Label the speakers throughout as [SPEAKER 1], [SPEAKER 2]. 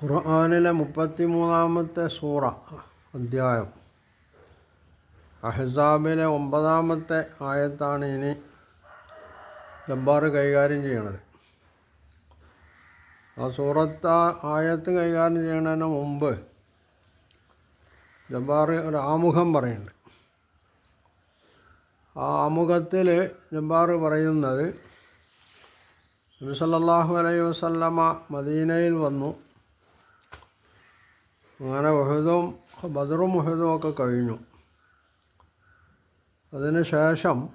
[SPEAKER 1] ഖുർആാനിലെ മുപ്പത്തിമൂന്നാമത്തെ സൂറ അധ്യായം. അഹസാബിലെ ഒമ്പതാമത്തെ ആയത്താണ് ഇനി ജബ്ബാർ കൈകാര്യം ചെയ്യണത്. ആ സൂറത്ത് ആയത്ത് കൈകാര്യം ചെയ്യുന്നതിന് മുമ്പ് ജബ്ബാർ ഒരു ആമുഖം പറയുന്നുണ്ട്. ആ ആമുഖത്തിൽ ജബ്ബാർ പറയുന്നത് നബി സല്ലല്ലാഹു അലൈഹി വസല്ലമ മദീനയിൽ വന്നു. അങ്ങനെ ഉഹദും ബദറും ഉഹദും ഒക്കെ കഴിഞ്ഞു. അതിന് ശേഷം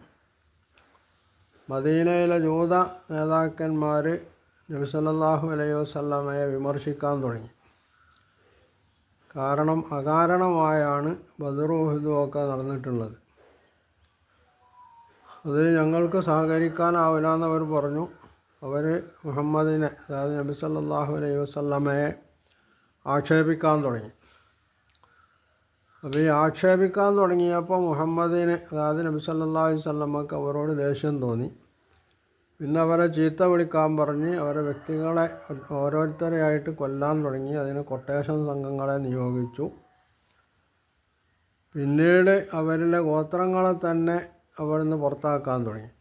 [SPEAKER 1] മദീനയിലെ ജൂത നേതാക്കന്മാർ നബി സല്ലല്ലാഹു അലൈഹി വസ്ല്ലാമയെ വിമർശിക്കാൻ തുടങ്ങി. കാരണം അകാരണമായാണ് ബദറും ഉഹദും ഒക്കെ നടന്നിട്ടുള്ളത്. അതിൽ ഞങ്ങൾക്ക് സഹകരിക്കാനാവില്ല എന്നവർ പറഞ്ഞു. അവർ മുഹമ്മദിനെ അതായത് നബി സല്ലല്ലാഹു അലൈഹി വസല്ലമയെ ആക്ഷേപിക്കാൻ തുടങ്ങി. അപ്പോൾ ഈ ആക്ഷേപിക്കാൻ തുടങ്ങിയപ്പോൾ മുഹമ്മദിനെ അതായത് നബി സല്ലാഹു വല്ലമ്മക്ക് അവരോട് ദേഷ്യം തോന്നി. പിന്നെ അവരെ ചീത്ത വിളിക്കാൻ പറഞ്ഞ് അവരെ വ്യക്തികളെ ഓരോരുത്തരെയായിട്ട് കൊല്ലാൻ തുടങ്ങി. അതിന് കൊട്ടേഷൻ സംഘങ്ങളെ നിയോഗിച്ചു. പിന്നീട് അവരിലെ ഗോത്രങ്ങളെ തന്നെ അവിടുന്ന് പുറത്താക്കാൻ തുടങ്ങി.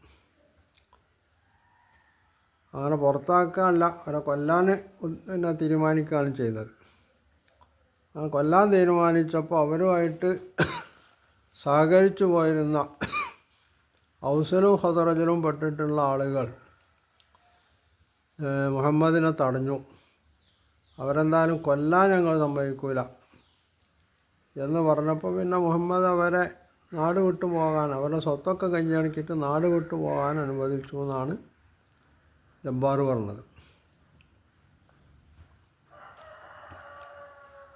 [SPEAKER 1] അങ്ങനെ പുറത്താക്കാനല്ല അവരെ കൊല്ലാൻ പിന്നെ തീരുമാനിക്കുകയാണ് ചെയ്തത്. കൊല്ലാൻ തീരുമാനിച്ചപ്പോൾ അവരുമായിട്ട് സഹകരിച്ചു പോയിരുന്ന ഔസലും ഹദറജലും പെട്ടിട്ടുള്ള ആളുകൾ മുഹമ്മദിനെ തടഞ്ഞു. അവരെന്തായാലും കൊല്ലാൻ ഞങ്ങൾ സമ്മതിക്കൂല എന്ന് പറഞ്ഞപ്പോൾ പിന്നെ മുഹമ്മദ് അവരെ നാട് വിട്ടു പോകാൻ അവരുടെ സ്വത്തൊക്കെ കൈയടക്കിയിട്ട് നാട് വിട്ടു പോകാൻ അനുവദിച്ചു എന്നാണ് ജബ്ബാർ പറഞ്ഞത്.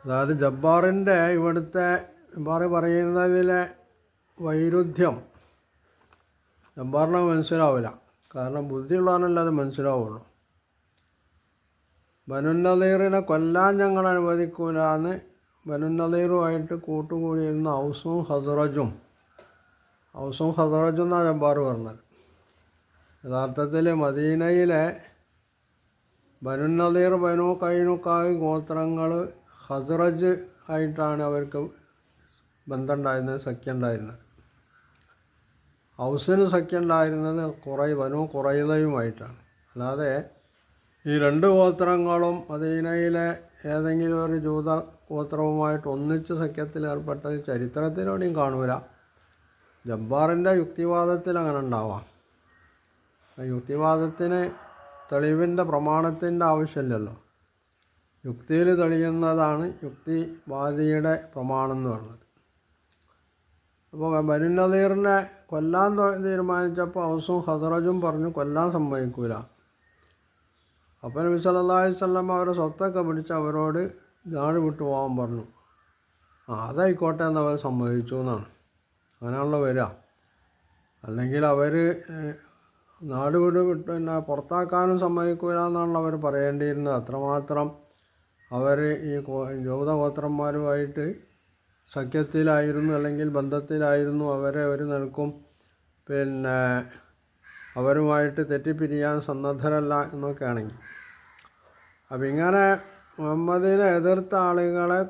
[SPEAKER 1] അതായത് ജബ്ബാറിന്റെ ഇവിടുത്തെ ജബ്ബാർ പറയുന്നതിലെ വൈരുദ്ധ്യം ജബ്ബാറിന് മനസ്സിലാവില്ല. കാരണം ബുദ്ധിയുള്ളവനല്ല അത് മനസ്സിലാവുള്ളൂ. ബനുനദീറിനെ കൊല്ലാൻ ഞങ്ങൾ അനുവദിക്കൂല എന്ന് ബനുനദീറുമായിട്ട് കൂട്ടുകൂടിയിരുന്ന ഔസും ഹസറജും ഔസും ഹസറജും എന്നാണ് ജബ്ബാർ പറഞ്ഞത്. യഥാർത്ഥത്തിൽ മദീനയിലെ ബനുനദീർ ബനു കൈനുക്കായി ഗോത്രങ്ങൾ ഹസ്റജ് ആയിട്ടാണ് അവർക്ക് ബന്ധമുണ്ടായിരുന്നത് സഖ്യം ഉണ്ടായിരുന്നത് ഹൗസിന് സഖ്യം ഉണ്ടായിരുന്നത് കുറേ വനു കുറയുന്നതുമായിട്ടാണ് അല്ലാതെ ഈ രണ്ട് ഗോത്രങ്ങളും മദീനയിലെ ഏതെങ്കിലും ഒരു ജൂത ഗോത്രവുമായിട്ട് ഒന്നിച്ച് സഖ്യത്തിൽ ഏർപ്പെട്ടത് ചരിത്രത്തിലൂടെയും കാണൂല. ജബ്ബാറിന്റെ യുക്തിവാദത്തിൽ അങ്ങനെ ഉണ്ടാവാം. യുക്തിവാദത്തിന് തെളിവിന്റെ പ്രമാണത്തിന്റെ ആവശ്യമില്ലല്ലോ. യുക്തിയിൽ തെളിയുന്നതാണ് യുക്തിവാദിയുടെ പ്രമാണം എന്ന് പറയുന്നത് അപ്പോൾ ബനുനദീറിനെ കൊല്ലാൻ തീരുമാനിച്ചപ്പോൾ ഔസും ഹസറജും പറഞ്ഞു കൊല്ലാൻ സമ്മതിക്കൂല. അപ്പോൾ നബി സല്ലാഹി വസല്ലം അവരെ സ്വത്തൊക്കെ പിടിച്ച് അവരോട് നാട് വിട്ടു പോകാൻ പറഞ്ഞു. ആ അതായിക്കോട്ടെ എന്ന് അവർ സമ്മതിച്ചു എന്നാണ്. അങ്ങനെയാണല്ലോ വരിക. അല്ലെങ്കിൽ അവർ നാട് വിട്ട് പിന്നെ പുറത്താക്കാനും സമ്മതിക്കൂല എന്നാണല്ലോ അവർ പറയേണ്ടിയിരുന്നത്. അത്രമാത്രം അവർ ഈ ജൂതഗോത്രന്മാരുമായിട്ട് സഖ്യത്തിലായിരുന്നു അല്ലെങ്കിൽ ബന്ധത്തിലായിരുന്നു. അവരെ ഒരു നിൽക്കും പിന്നെ അവരുമായിട്ട് തെറ്റിപ്പിരിയാൻ സന്നദ്ധരല്ല എന്നൊക്കെ ആണെങ്കിൽ അപ്പം ഇങ്ങനെ മുഹമ്മദിനെ എതിർത്ത ആളുകളെ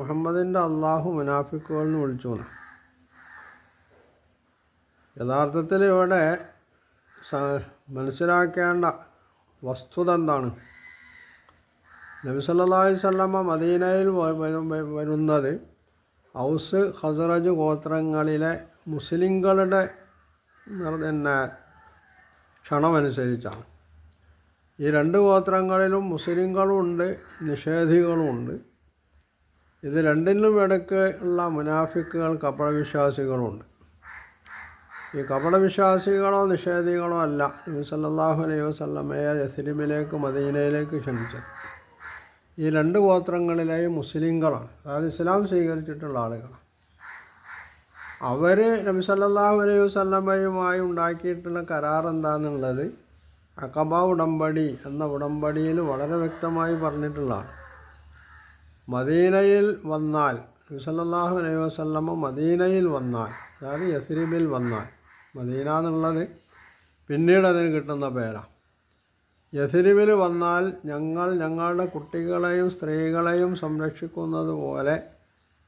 [SPEAKER 1] മുഹമ്മദിന്റെ അള്ളാഹു മുനാഫിക്കുകൾ എന്ന് വിളിച്ചു യഥാർത്ഥത്തിൽ ഇവിടെ മനസ്സിലാക്കേണ്ട വസ്തുത എന്താണ്? നബി സല്ലല്ലാഹു അലൈഹി വസല്ലമ മദീനയിൽ വരുന്നത് ഔസ് ഹസറജ് ഗോത്രങ്ങളിലെ മുസ്ലിങ്ങളുടെ പിന്നെ ക്ഷണമനുസരിച്ചാണ്. ഈ രണ്ട് ഗോത്രങ്ങളിലും മുസ്ലിങ്ങളുണ്ട് നിഷേധികളുമുണ്ട്. ഇത് രണ്ടിനും ഇടയ്ക്ക് ഉള്ള മുനാഫിക്കുകൾ കപടവിശ്വാസികളുണ്ട് ഈ കപടവിശ്വാസികളോ നിഷേധികളോ അല്ല നബി സല്ലാഹു അലൈഹി വസ്ലമയെ യസ്ലിമിലേക്ക് മദീനയിലേക്ക് ക്ഷണിച്ചത്. ഈ രണ്ട് ഗോത്രങ്ങളിലെയും മുസ്ലിങ്ങളാണ്. അതായത് ഇസ്ലാം സ്വീകരിച്ചിട്ടുള്ള ആളുകളാണ്. അവർ നബി സല്ലല്ലാഹു അലൈഹി വസല്ലമയുമായി ഉണ്ടാക്കിയിട്ടുള്ള കരാർ എന്താണെന്നുള്ളത് അക്കബ ഉടമ്പടി എന്ന ഉടമ്പടിയിൽ വളരെ വ്യക്തമായി പറഞ്ഞിട്ടുള്ളതാണ്. മദീനയിൽ വന്നാൽ നബി സല്ലല്ലാഹു അലൈഹി വസല്ലമ മദീനയിൽ വന്നാൽ അതായത് യസ്രിബിൽ വന്നാൽ മദീന എന്നുള്ളത് പിന്നീട് അതിന് കിട്ടുന്ന പേരാണ്. യഥിരിവിൽ വന്നാൽ ഞങ്ങൾ ഞങ്ങളുടെ കുട്ടികളെയും സ്ത്രീകളെയും സംരക്ഷിക്കുന്നത് പോലെ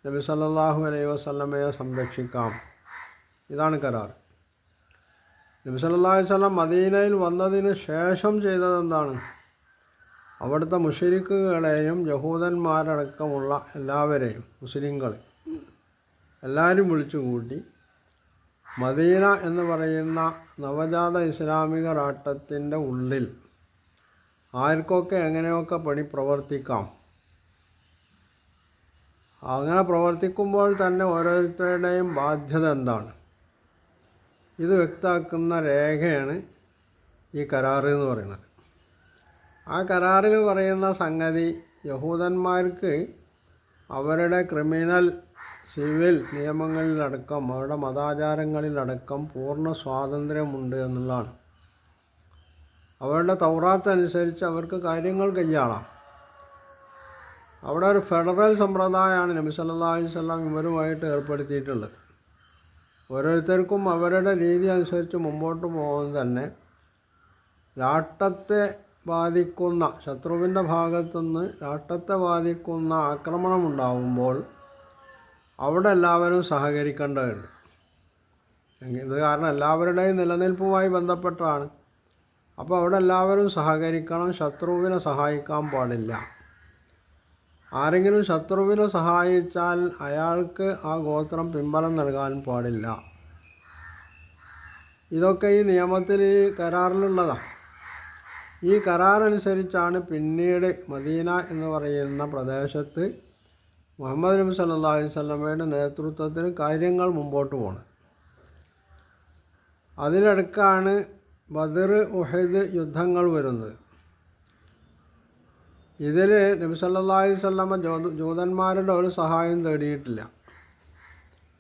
[SPEAKER 1] നബി സല്ലാഹു അലൈഹി വസല്ലമയെ സംരക്ഷിക്കാം. ഇതാണ് കരാർ. നബി സല്ലാഹു വസല്ലം മദീനയിൽ വന്നതിന് ശേഷം ചെയ്തതെന്താണ് അവിടുത്തെ മുഷരിക്കുകളെയും യഹൂദന്മാരടക്കമുള്ള എല്ലാവരെയും മുസ്ലിങ്ങൾ എല്ലാവരും വിളിച്ചു കൂട്ടി മദീന എന്ന് പറയുന്ന നവജാത ഇസ്ലാമിക രാട്ടത്തിന്റെ ഉള്ളിൽ ആർക്കൊക്കെ എങ്ങനെയൊക്കെ പണി പ്രവർത്തിക്കാം? അങ്ങനെ പ്രവർത്തിക്കുമ്പോൾ തന്നെ ഓരോരുത്തരുടെയും ബാധ്യത എന്താണ്? ഇത് വ്യക്തമാക്കുന്ന രേഖയാണ് ഈ കരാറ് എന്ന് പറയുന്നത്. ആ കരാറിൽ പറയുന്ന സംഗതി യഹൂദന്മാർക്ക് അവരുടെ ക്രിമിനൽ സിവിൽ നിയമങ്ങളിലടക്കം അവരുടെ മതാചാരങ്ങളിലടക്കം പൂർണ സ്വാതന്ത്ര്യമുണ്ട് എന്നുള്ളതാണ്. അവരുടെ തൗറാത്ത് അനുസരിച്ച് അവർക്ക് കാര്യങ്ങൾ കൈയാളാം. അവിടെ ഒരു ഫെഡറൽ സമ്പ്രദായമാണ് നബി സല്ലല്ലാഹു അലൈഹി വസല്ലം ഇവരുമായിട്ട് ഏർപ്പെടുത്തിയിട്ടുള്ളത്. ഓരോരുത്തർക്കും അവരുടെ രീതി അനുസരിച്ച് മുമ്പോട്ട് പോകുന്നത് തന്നെ രാഷ്ട്രത്തെ ബാധിക്കുന്ന ശത്രുവിന്റെ ഭാഗത്തുനിന്ന് രാഷ്ട്രത്തെ ബാധിക്കുന്ന ആക്രമണം ഉണ്ടാകുമ്പോൾ അവിടെ എല്ലാവരും സഹകരിക്കേണ്ടതുണ്ട്. ഇത് കാരണം എല്ലാവരുടെയും നിലനിൽപ്പുമായി ബന്ധപ്പെട്ടാണ്. അപ്പോൾ അവിടെ എല്ലാവരും സഹകരിക്കണം ശത്രുവിനെ സഹായിക്കാൻ പാടില്ല. ആരെങ്കിലും ശത്രുവിനെ സഹായിച്ചാൽ അയാൾക്ക് ആ ഗോത്രം പിൻബലം നൽകാൻ പാടില്ല. ഇതൊക്കെ ഈ നിയമത്തിൽ ഈ കരാറിലുള്ളതാണ് ഈ കരാറനുസരിച്ചാണ് പിന്നീട് മദീന എന്ന് പറയുന്ന പ്രദേശത്ത് മുഹമ്മദ് നബി സല്ലല്ലാഹു അലൈഹി വസല്ലമയുടെ നേതൃത്വത്തിൽ കാര്യങ്ങൾ മുമ്പോട്ട് പോകണം അതിലടക്കാണ് ബദർ ഉഹദ് യുദ്ധങ്ങൾ വരുന്നത്. ഇതിൽ നബി സല്ലാഹി വസല്ലമ ജൂതന്മാരുടെ ഒരു സഹായം തേടിയിട്ടില്ല.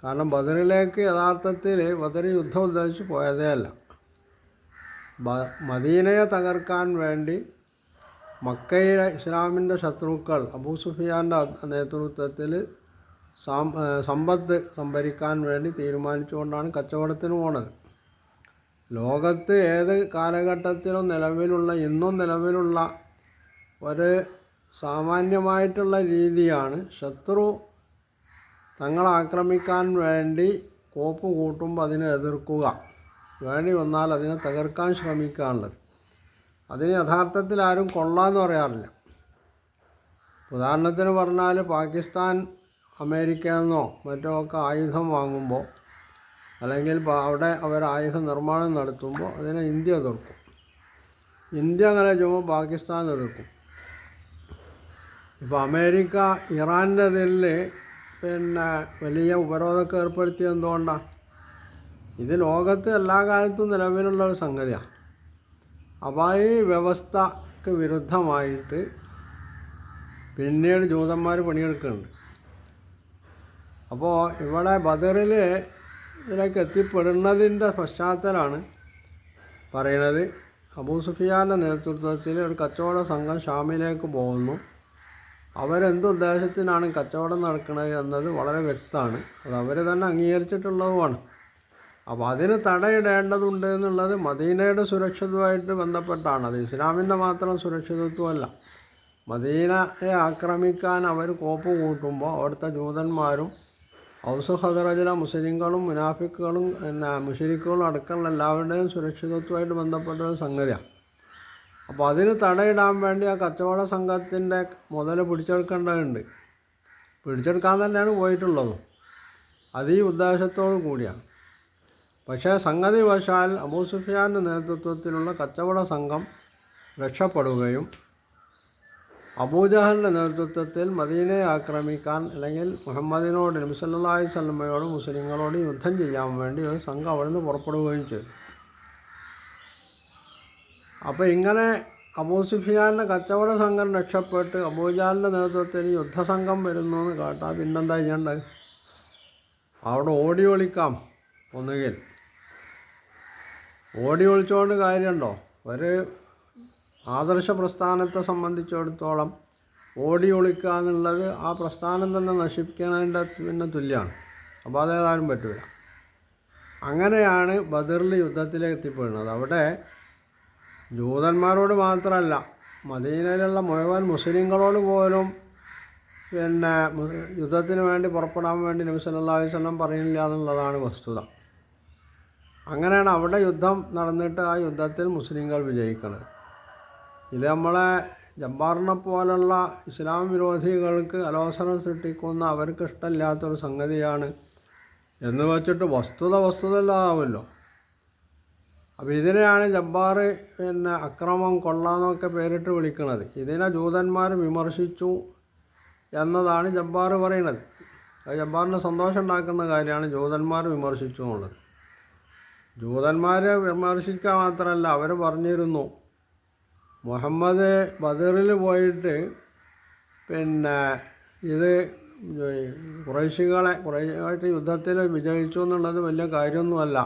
[SPEAKER 1] കാരണം ബദറിലേക്ക് യഥാർത്ഥത്തിൽ ബദർ യുദ്ധം ഉദ്ദേശിച്ച് പോയതേ അല്ല. മദീനയെ തകർക്കാൻ വേണ്ടി മക്കയിലെ ഇസ്ലാമിന്റെ ശത്രുക്കൾ അബൂ സുഫിയാന്റെ നേതൃത്വത്തിൽ സമ്പത്ത് സംഭരിക്കാൻ വേണ്ടി തീരുമാനിച്ചുകൊണ്ടാണ് കച്ചവടത്തിന് പോണത്. ലോകത്ത് ഏത് കാലഘട്ടത്തിലും നിലവിലുള്ള ഇന്നും നിലവിലുള്ള ഒരു സാമാന്യമായിട്ടുള്ള രീതിയാണ് ശത്രു തങ്ങളെ ആക്രമിക്കാൻ വേണ്ടി കോപ്പ് കൂട്ടുമ്പോൾ അതിനെ എതിർക്കുക. വേണ്ടി വന്നാൽ അതിനെ തകർക്കാൻ ശ്രമിക്കാനുള്ളത്. അതിന് യഥാർത്ഥത്തിൽ ആരും കൊള്ളാന്ന് പറയാറില്ല. ഉദാഹരണത്തിന് പറഞ്ഞാൽ പാകിസ്ഥാൻ അമേരിക്കയെന്നോ മറ്റോ ഒക്കെ ആയുധം വാങ്ങുമ്പോൾ അല്ലെങ്കിൽ അവിടെ അവർ ആയുധ നിർമ്മാണം നടത്തുമ്പോൾ അതിനെ ഇന്ത്യ എതിർക്കും. ഇന്ത്യ അങ്ങനെ ചെയ്യുമ്പോൾ പാകിസ്ഥാൻ എതിർക്കും. ഇപ്പോൾ അമേരിക്ക ഇറാന്റെ ഇതിൽ പിന്നെ വലിയ ഉപരോധമൊക്കെ ഏർപ്പെടുത്തിയത് എന്തുകൊണ്ടാണ് ഇത് ലോകത്ത് എല്ലാ കാലത്തും നിലവിലുള്ള ഒരു സംഗതിയാണ് അപ്പോൾ ഈ വ്യവസ്ഥക്ക് വിരുദ്ധമായിട്ട് പിന്നീട് ജൂതന്മാർ പണിയെടുക്കുന്നുണ്ട്. അപ്പോൾ ഇവിടെ ബദറിൽ ഇതിലേക്ക് എത്തിപ്പെടുന്നതിന്റെ പശ്ചാത്തലമാണ് പറയണത്. അബൂ സുഫിയാന്റെ നേതൃത്വത്തിൽ ഒരു കച്ചവട സംഘം ഷാമിലേക്ക് പോകുന്നു. അവരെന്ത് ഉദ്ദേശത്തിനാണ് കച്ചവടം നടക്കുന്നത് എന്നത് വളരെ വ്യക്തമാണ്. അത് അവർ തന്നെ അംഗീകരിച്ചിട്ടുള്ളതുമാണ്. അപ്പോൾ അതിന് തടയിടേണ്ടതുണ്ട് എന്നുള്ളത് മദീനയുടെ സുരക്ഷിതമായിട്ട് ബന്ധപ്പെട്ടാണ്. അത് ഇസ്ലാമിന്റെ മാത്രം സുരക്ഷിതത്വമല്ല. മദീനയെ ആക്രമിക്കാൻ അവർ കോപ്പ് കൂട്ടുമ്പോൾ അവിടുത്തെ ജൂതന്മാരും ഔസ് ഹദറജിലെ മുസ്ലിങ്ങളും മുനാഫിക്കുകളും പിന്നെ മുഷരിക്കുകളും അടക്കമുള്ള എല്ലാവരുടെയും സുരക്ഷിതത്വമായിട്ട് ബന്ധപ്പെട്ട ഒരു സംഗതിയാണ്. അപ്പോൾ അതിന് തടയിടാൻ വേണ്ടി ആ കച്ചവട സംഘത്തിന്റെ മുതൽ പിടിച്ചെടുക്കേണ്ടതുണ്ട്. പിടിച്ചെടുക്കാൻ തന്നെയാണ് പോയിട്ടുള്ളത്. അത് ഈ ഉദ്ദേശത്തോടു കൂടിയാണ്. പക്ഷേ സംഗതി വശാൽ അബൂ സുഫിയാന്റെ നേതൃത്വത്തിലുള്ള കച്ചവട സംഘം രക്ഷപ്പെടുകയും അബൂജഹലിന്റെ നേതൃത്വത്തിൽ മദീനയെ ആക്രമിക്കാൻ അല്ലെങ്കിൽ മുഹമ്മദിനോട് നബി സല്ലല്ലാഹു അലൈഹി വസല്ലമയോട് മുസ്ലിങ്ങളോട് യുദ്ധം ചെയ്യാൻ വേണ്ടി ഒരു സംഘം അവിടെ നിന്ന് പുറപ്പെടുകയും ചെയ്തു. അപ്പോൾ ഇങ്ങനെ അബൂ സുഫിയാന്റെ കച്ചവട സംഘം രക്ഷപ്പെട്ട് അബൂജാലിന്റെ നേതൃത്വത്തിൽ യുദ്ധസംഘം വരുന്നു എന്ന് കേട്ടാൽ പിന്നെന്താ ചെയ്യേണ്ടത്? അവിടെ ഓടി ഒളിക്കാം ഒന്നുകിൽ. ഓടി ഒളിച്ചുകൊണ്ട് കാര്യമുണ്ടോ? ഒരു ആദർശ പ്രസ്ഥാനത്തെ സംബന്ധിച്ചിടത്തോളം ഓടി ഒളിക്കുക എന്നുള്ളത് ആ പ്രസ്ഥാനം തന്നെ നശിപ്പിക്കുന്നതിന്റെ തുല്യമാണ്. അപ്പോൾ അതേതായാലും പറ്റില്ല അങ്ങനെയാണ് ബദറിൽ യുദ്ധത്തിലേക്ക് എത്തിപ്പെടുന്നത്. അവിടെ ജൂതന്മാരോട് മാത്രമല്ല മദീനയിലുള്ള മുഴുവൻ മുസ്ലിങ്ങളോട് പോലും പിന്നെ യുദ്ധത്തിന് വേണ്ടി പുറപ്പെടാൻ വേണ്ടി നബി സല്ലാ വസല്ലം പറയുന്നില്ല എന്നുള്ളതാണ് വസ്തുത. അങ്ങനെയാണ് അവിടെ യുദ്ധം നടന്നിട്ട് ആ യുദ്ധത്തിൽ മുസ്ലിങ്ങൾ വിജയിക്കുന്നത് ഇത് നമ്മളെ ജബ്ബാറിനെ പോലുള്ള ഇസ്ലാം വിരോധികൾക്ക് അലോസരം സൃഷ്ടിക്കുന്ന അവർക്ക് ഇഷ്ടമില്ലാത്തൊരു സംഗതിയാണ്. എന്ന് വെച്ചിട്ട് വസ്തുത വസ്തുത ഇല്ലാതാവുമല്ലോ. അപ്പോൾ ഇതിനെയാണ് ജബ്ബാർ പിന്നെ അക്രമം കൊള്ളാന്നൊക്കെ പേരിട്ട് വിളിക്കുന്നത്. ഇതിനെ ജൂതന്മാർ വിമർശിച്ചു എന്നതാണ് ജബ്ബാർ പറയുന്നത്. അത് ജബ്ബാറിന് സന്തോഷം ഉണ്ടാക്കുന്ന കാര്യമാണ് ജൂതന്മാർ വിമർശിച്ചു എന്നുള്ളത്. ജൂതന്മാരെ വിമർശിക്കുക മാത്രമല്ല അവർ പറഞ്ഞിരുന്നു മുഹമ്മദ് ബദറിൽ പോയിട്ട് പിന്നെ ഇത് കുറേശികളെ കുറേയായിട്ട് യുദ്ധത്തിൽ വിജയിച്ചു എന്നുള്ളത് വലിയ കാര്യമൊന്നുമല്ല.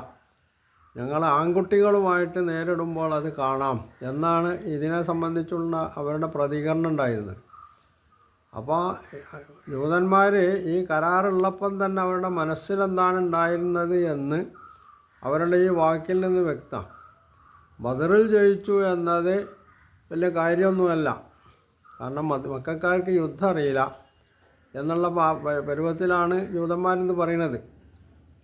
[SPEAKER 1] ഞങ്ങൾ ആൺകുട്ടികളുമായിട്ട് നേരിടുമ്പോൾ അത് കാണാം എന്നാണ് ഇതിനെ സംബന്ധിച്ചുള്ള അവരുടെ പ്രതികരണം ഉണ്ടായിരുന്നത്. അപ്പോൾ ജൂതന്മാർ ഈ കരാറുള്ളപ്പം തന്നെ അവരുടെ മനസ്സിലെന്താണ് ഉണ്ടായിരുന്നത് എന്ന് അവരുടെ ഈ വാക്കിൽ നിന്ന് വ്യക്തം. ബദറിൽ ജയിച്ചു എന്നത് വലിയ കാര്യമൊന്നുമല്ല. കാരണം മക്കാർക്ക് യുദ്ധം അറിയില്ല എന്നുള്ള പരുവത്തിലാണ് ജൂതന്മാരെന്ന് പറയുന്നത്.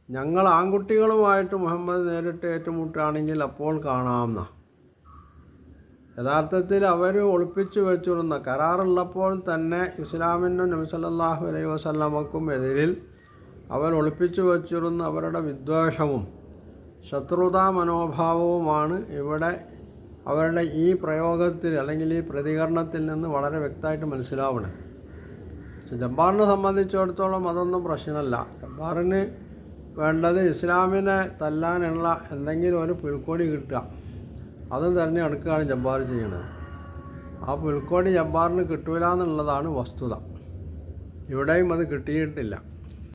[SPEAKER 1] ഞങ്ങൾ ആൺകുട്ടികളുമായിട്ട് മുഹമ്മദ് നേരിട്ട് ഏറ്റുമുട്ടുകയാണെങ്കിൽ അപ്പോൾ കാണാമെന്ന യഥാർത്ഥത്തിൽ അവർ ഒളിപ്പിച്ചു വെച്ചിരുന്ന കരാറുള്ളപ്പോൾ തന്നെ ഇസ്ലാമിനും നബി സല്ലല്ലാഹു അലൈഹി വസ്ലമക്കും എതിരിൽ അവർ ഒളിപ്പിച്ചു വെച്ചിരുന്ന അവരുടെ വിദ്വേഷവും ശത്രുതാ മനോഭാവവുമാണ് ഇവിടെ അവരുടെ ഈ പ്രയോഗത്തിൽ അല്ലെങ്കിൽ ഈ പ്രതികരണത്തിൽ നിന്ന് വളരെ വ്യക്തമായിട്ട് മനസ്സിലാവണം. ജബ്ബാറിനെ സംബന്ധിച്ചിടത്തോളം അതൊന്നും പ്രശ്നമല്ല. ജബ്ബാറിന് വേണ്ടത് ഇസ്ലാമിനെ തല്ലാനുള്ള എന്തെങ്കിലും ഒരു പുൽക്കോടി കിട്ടുക. അതും തിരഞ്ഞെടുക്കുകയാണ് ജബ്ബാർ ചെയ്യുന്നത്. ആ പുൽക്കോടി ജബ്ബാറിന് കിട്ടൂല എന്നുള്ളതാണ് വസ്തുത. ഇവിടെയും അത് കിട്ടിയിട്ടില്ല.